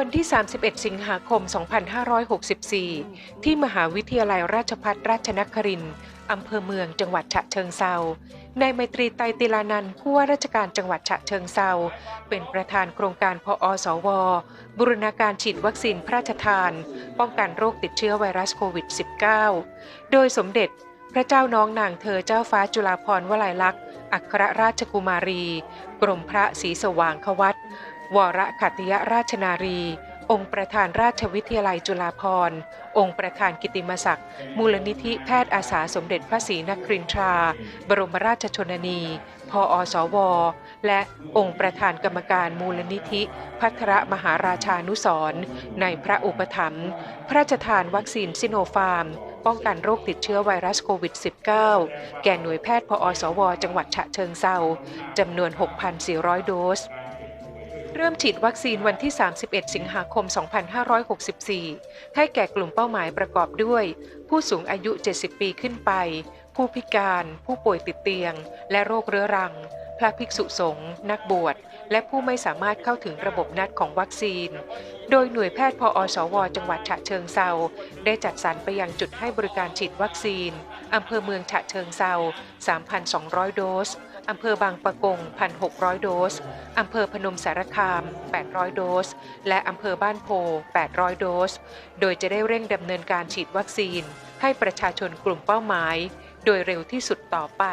วันที่ 31 สิงหาคม 2564 ที่มหาวิทยาลัยราชภัฏราชนครินทร์อำเภอเมืองจังหวัดฉะเชิงเซานายไมตรีไตรติลานันท์ผู้ว่าราชการจังหวัดฉะเชิงเซาเป็นประธานโครงการพอสว บูรณาการฉีดวัคซีนพระราชทาน ป้องกันโรคติดเชื้อไวรัสโควิด -19 โดยสมเด็จพระเจ้าน้องนางเธอเจ้าฟ้าจุฬาภรณ์วลัยลักษณ์อัครราชกุมารี กรมพระศรีสว่างควัต วรขัติยราชนารี องค์ประธานราชวิทยาลัยจุฬาภรณ์องค์ประธานกิติมศักดิ์ มูลนิธิแพทย์อาสาสมเด็จพระศรีนครินทรา บรมราชชนนี พออสว และองค์ประธานกรรมการมูลนิธิพัทรมหาราชานุสรในพระอุปถัมภ์พระราชทานวัคซีนซิโนฟาร์ม ป้องกันโรคติดเชื้อไวรัสโควิด -19 แก่หน่วยแพทย์พออสว จังหวัดฉะเชิงเซาจำนวน 6,400 โดส เริ่มฉีดวัคซีนวันที่ 31 สิงหาคม 2564 ให้แก่กลุ่มเป้าหมายประกอบด้วย ผู้สูงอายุ 70 ปีขึ้นไป ผู้พิการ ผู้ป่วยติดเตียง และโรคเรื้อรัง พระภิกษุสงฆ์นักบวช และผู้ไม่สามารถเข้าถึงระบบนัดของวัคซีน โดยหน่วยแพทย์พออสว จังหวัดฉะเชิงเซาได้จัดสรรไปยังจุดให้บริการฉีดวัคซีนอำเภอเมืองฉะเชิงเซา3,200 โดส อำเภอบางปะกง 1,600 โดส อำเภอพนมสารคาม 800 โดส และอำเภอบ้านโพ 800 โดส โดยจะได้เร่งดำเนินการฉีดวัคซีน ให้ประชาชนกลุ่มเป้าหมาย โดยเร็วที่สุดต่อไป